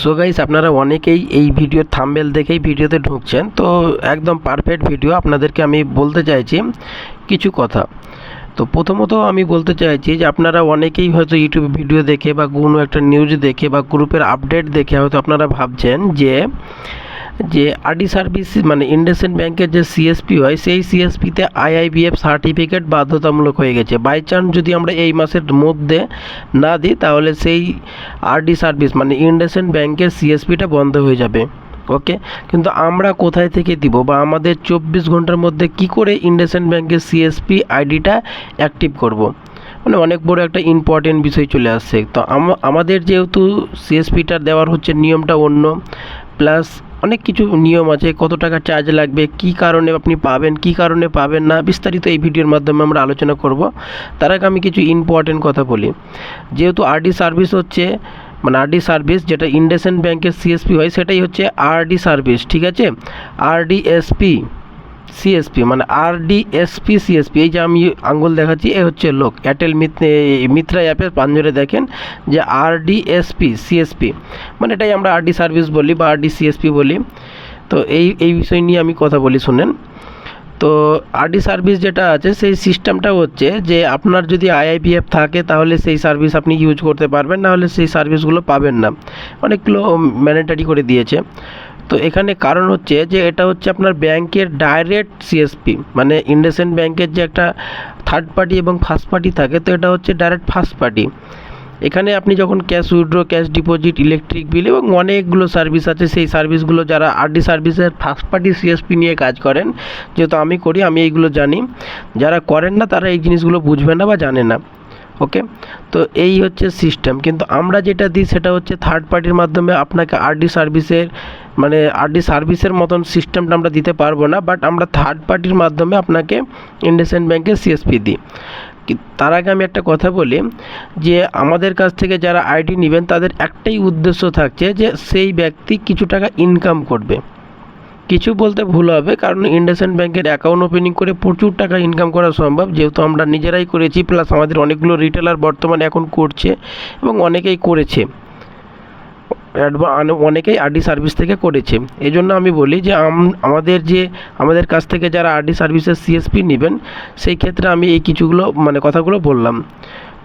So guys আপনারা অনেকেই এই ভিডিওর থাম্বেল দেখেই ভিডিওতে ঢুকছেন। তো একদম পারফেক্ট ভিডিও আপনাদেরকে আমি বলতে চাইছি কিছু কথা। তো প্রথমত আমি বলতে চাইছি যে আপনারা অনেকেই হয়তো ইউটিউব ভিডিও দেখে বা কোনো একটা নিউজ দেখে বা গ্রুপের আপডেট দেখে হয়তো আপনারা ভাবছেন যে যে আরডি সার্ভিস মানে ইন্ডাসইন্ড ব্যাংকের যে সিএসপি হয়, সেই সিএসপিতে আইআইবিএফ সার্টিফিকেট বাধ্যতামূলক হয়ে গেছে। বাই চান্স যদি আমরা এই মাসের মধ্যে না দিই, তাহলে সেই আরডি সার্ভিস মানে ইন্ডাসইন্ড ব্যাংকের সিএসপিটা বন্ধ হয়ে যাবে। ওকে কিন্তু আমরা কোথায় থেকে দিব বা আমাদের চব্বিশ ঘণ্টার মধ্যে কি করে ইন্ডাসইন্ড ব্যাংকের সিএসপি আইডিটা অ্যাক্টিভ করব। মানে অনেক বড় একটা ইম্পর্টেন্ট বিষয় চলে আসছে। তো আমাদের যেহেতু সিএসপিটা দেওয়ার হচ্ছে, নিয়মটা অন্য। প্লাস অনেক কিছু নিয়ম আছে, কত টাকা চার্জ লাগবে, কি কারণে আপনি পাবেন, কি কারণে পাবেন না, বিস্তারিত এই ভিডিওর মাধ্যমে আমরা আলোচনা করব। তার আগে আমি কিছু ইম্পর্টেন্ট কথা বলি। যেহেতু আরডি সার্ভিস হচ্ছে মানে আরডি সার্ভিস যেটা ইন্ডাসেন্ড ব্যাংকের সিএসপি হয়, সেটাই হচ্ছে আরডি সার্ভিস ঠিক আছে? আরডিএসপি সিএসপি মানে আরডিএসপি সিএসপি এই যে আমি আঙ্গুল দেখাচ্ছি, এ হচ্ছে লোক। এয়ারটেল মিত্রা অ্যাপের পাঞ্জরে দেখেন যে আরডিএসপি সিএসপি মানে এটাই আমরা আরডি সার্ভিস বলি বা আরডি সিএসপি বলি। তো এই এই বিষয় নিয়ে আমি কথা বলি, শুনেন। তো আরডি সার্ভিস যেটা আছে, সেই সিস্টেমটা হচ্ছে যে আপনার যদি আইআইপিএফ থাকে, তাহলে সেই সার্ভিস আপনি ইউজ করতে পারবেন না হলে সেই সার্ভিসগুলো পাবেন না। অনেকগুলো ম্যান্ডেটারি করে দিয়েছে। তো এখানে কারণ হচ্ছে যে, এটা হচ্ছে আপনার ব্যাংকের ডাইরেক্ট সিএসপি মানে ইন্ডাসইন্ড ব্যাংকের যে একটা থার্ড পার্টি এবং ফার্স্ট পার্টি থাকে, তো এটা হচ্ছে ডাইরেক্ট ফার্স্ট পার্টি এখানে আপনি যখন cash withdraw cash deposit electric bill এবং অনেকগুলো সার্ভিস আছে, সেই সার্ভিসগুলো যারা আরডি সার্ভিসের ফার্স্ট পার্টি সিএসপি নিয়ে কাজ করেন, যেহেতু আমি করি, আমি এইগুলো জানি। যারা করেন না, তারা এই জিনিসগুলো বুঝবে না বা জানে না। ওকে তো এই হচ্ছে সিস্টেম কিন্তু আমরা যেটা দিই, সেটা হচ্ছে থার্ড পার্টির মাধ্যমে আপনাকে আরডি সার্ভিসের মানে আরডি সার্ভিসের মতন সিস্টেমটা আমরা দিতে পারব না বাট আমরা থার্ড পার্টির মাধ্যমে আপনাকে ইন্ডাসইন্ড ব্যাংকের সিএসপি দিই। তার আগে আমি একটা কথা বলি, যে আমাদের কাছ থেকে যারা আইডি নেবেন, তাদের একটাই উদ্দেশ্য থাকছে যে সেই ব্যক্তি কিছু টাকা ইনকাম করবে। কিছু বলতে ভুল হবে, কারণ ইন্ডাসইন্ড ব্যাংকের অ্যাকাউন্ট ওপেনিং করে প্রচুর টাকা ইনকাম করা সম্ভব। যেহেতু আমরা নিজেরাই করেছি প্লাস আমাদের অনেকগুলো রিটেলার বর্তমানে এখন করছে এবং অনেকেই করেছে। অনেকেই আরডি সার্ভিস থেকে করেছে। এই জন্য আমি বলি যে, আম- আমাদের যে, আমাদের কাছ থেকে যারা আরডি সার্ভিসের সিএসপি নেবেন, সেই ক্ষেত্রে আমি এই কিছুগুলো মানে কথাগুলো বললাম।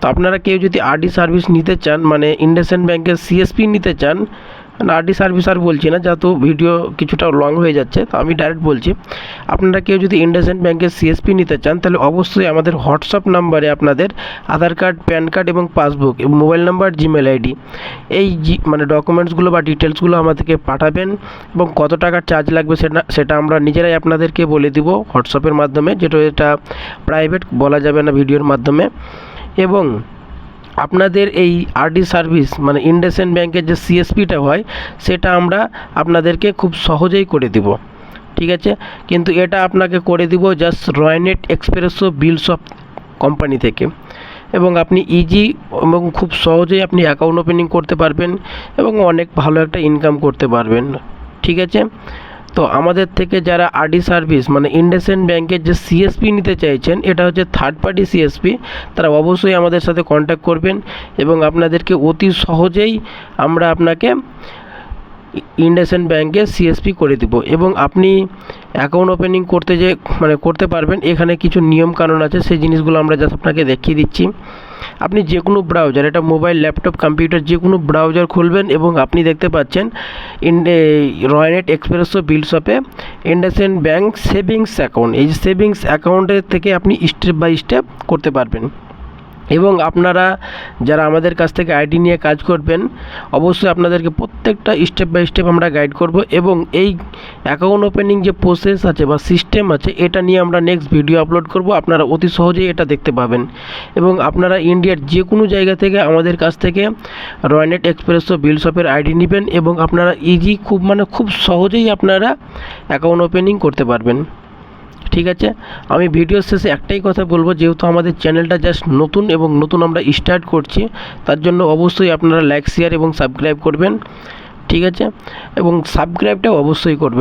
তো আপনারা কেউ যদি আরডি সার্ভিস নিতে চান মানে ইন্ডাসইন্ড ব্যাংকের সিএসপি নিতে চান আরডি সার্ভিস আর বলছি না, যেহেতু ভিডিও কিছুটা লং হয়ে যাচ্ছে, তো আমি ডাইরেক্ট বলছি। আপনারা কেউ যদি ইন্ডাসইন্ড ব্যাংকের সিএসপি নিতে চান, তাহলে অবশ্যই আমাদের হোয়াটসঅ্যাপ নাম্বারে আপনাদের আধার কার্ড প্যান কার্ড এবং passbook mobile number Gmail ID এই মানে ডকুমেন্টসগুলো বা ডিটেলসগুলো আমাদেরকে পাঠাবেন এবং কত টাকার চার্জ লাগবে সেটা সেটা আমরা নিজেরাই আপনাদেরকে বলে দিব হোয়াটসঅ্যাপের মাধ্যমে, যেটা এটা প্রাইভেট বলা যাবে না ভিডিওর মাধ্যমে। এবং আপনাদের এই আরডি সার্ভিস মানে ইন্ডাসইন্ড ব্যাংকের যে সিএসপিটা হয়, সেটা আমরা আপনাদেরকে খুব সহজেই করে দিব। ঠিক আছে? কিন্তু এটা আপনাকে করে দিব just Roinet Xpresso bill shop company থেকে। এবং আপনি ইজি এবং খুব সহজেই আপনি অ্যাকাউন্ট ওপেনিং করতে পারবেন এবং অনেক ভালো একটা ইনকাম করতে পারবেন। ঠিক আছে? তো আমাদের থেকে যারা আরডি সার্ভিস মানে ইন্ডাসইন্ড ব্যাংকের যে সিএসপি নিতে চাইছেন, এটা হচ্ছে থার্ড পার্টি সিএসপি তারা অবশ্যই আমাদের সাথে কন্ট্যাক্ট করবেন এবং আপনাদেরকে অতি সহজেই আমরা আপনাকে ইন্ডাসইন্ড ব্যাংকে সিএসপি করে দিব। এবং আপনি অ্যাকাউন্ট ওপেনিং করতে যে মানে করতে পারবেন, এখানে কিছু নিয়ম কানুন আছে, সেই জিনিসগুলো আমরা জাস্ট আপনাকে দেখিয়ে দিচ্ছি। আপনি যে কোনো ব্রাউজার এটা মোবাইল ল্যাপটপ কম্পিউটার যে কোনো ব্রাউজার খুলবেন এবং আপনি দেখতে পাচ্ছেন রয়নেট এক্সপ্রেসো বিল শপে ইন্ডাসেন ব্যাঙ্ক সেভিংস অ্যাকাউন্ট এই সেভিংস অ্যাকাউন্টের থেকে আপনি স্টেপ বাই স্টেপ করতে পারবেন। এবং আপনারা যারা আমাদের কাছ থেকে আইডি নিয়ে কাজ করবেন, অবশ্যই আপনাদেরকে প্রত্যেকটা স্টেপ বাই স্টেপ আমরা গাইড করব এবং এই অ্যাকাউন্ট ওপেনিং যে প্রসেস আছে বা সিস্টেম আছে, এটা নিয়ে আমরা নেক্সট ভিডিও আপলোড করব। আপনারা অতি সহজেই এটা দেখতে পাবেন। এবং আপনারা ইন্ডিয়ার যে কোনো জায়গা থেকে আমাদের কাছ থেকে রয়নেট এক্সপ্রেসো বিল শপের আইডি নেবেন এবং আপনারা ইজি খুব মানে খুব সহজেই আপনারা অ্যাকাউন্ট ওপেনিং করতে পারবেন। ঠিক আছে? আমি ভিডিও শেষে একটাই কথা বলব, যেহেতু আমাদের চ্যানেলটা জাস্ট নতুন এবং নতুন আমরা স্টার্ট করছি, তার জন্য অবশ্যই আপনারা লাইক শেয়ার এবং সাবস্ক্রাইব করবেন, ঠিক আছে? এবং সাবস্ক্রাইবটাও অবশ্যই করবেন।